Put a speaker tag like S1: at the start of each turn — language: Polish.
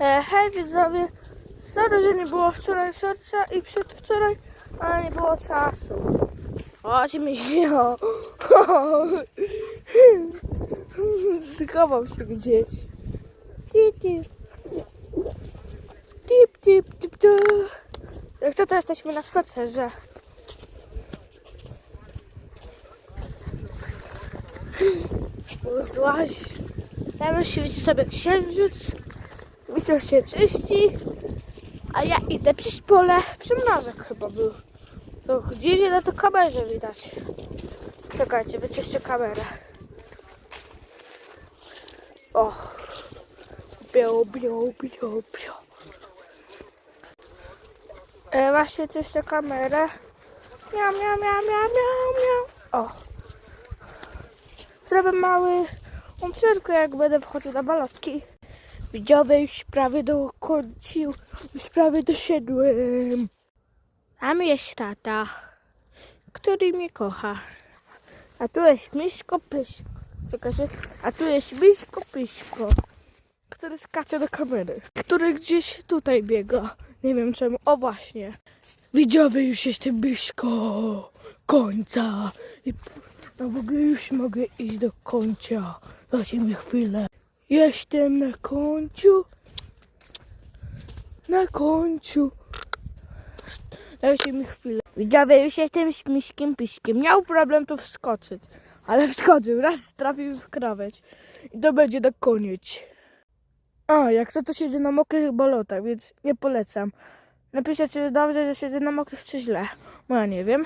S1: E, hej widzowie, sorry, że nie było wczoraj serca i przedwczoraj, ale nie było czasu. Chodź mi się. Schował się gdzieś. Tip, tip. Tip, tip, tip, tip. Jak to, to jesteśmy na spacerze. Złaś. Tam świeci sobie księżyc. Widział się czyści. A ja idę przez pole. Przymnozek chyba był. To gdzieś na to kamerze widać. Czekajcie, wyczyszczę kamerę. O. Biał, biał, biał, biał. E, właśnie czyszczę kamerę. Miau, miau, miau, miau, miau, miau. O. Zrobię mały umczyrkę, jak będę wchodził na balotki. Widzowie już prawie dokończył, już prawie doszedłem. Tam jest tata, który mnie kocha. A tu jest Miśko Pyśko. Czekajcie, a tu jest Miśko Pyśko, który skacze do kamery. Który gdzieś tutaj biega. Nie wiem czemu. O właśnie. Widzowie, już jestem blisko końca. I no w ogóle już mogę iść do końca. Dajcie chwilę. Jestem na końcu. Na końcu. Dajcie mi chwilę. Widzowie, już jestem śmiśkiem piśkiem. Miał problem tu wskoczyć. Ale wskoczył. Raz trafił w krawędź. I to będzie na koniec. A, jak to, to siedzę na mokrych bolotach, więc nie polecam. Napiszcie, czy dobrze, że siedzę na mokrych, czy źle. Bo ja nie wiem.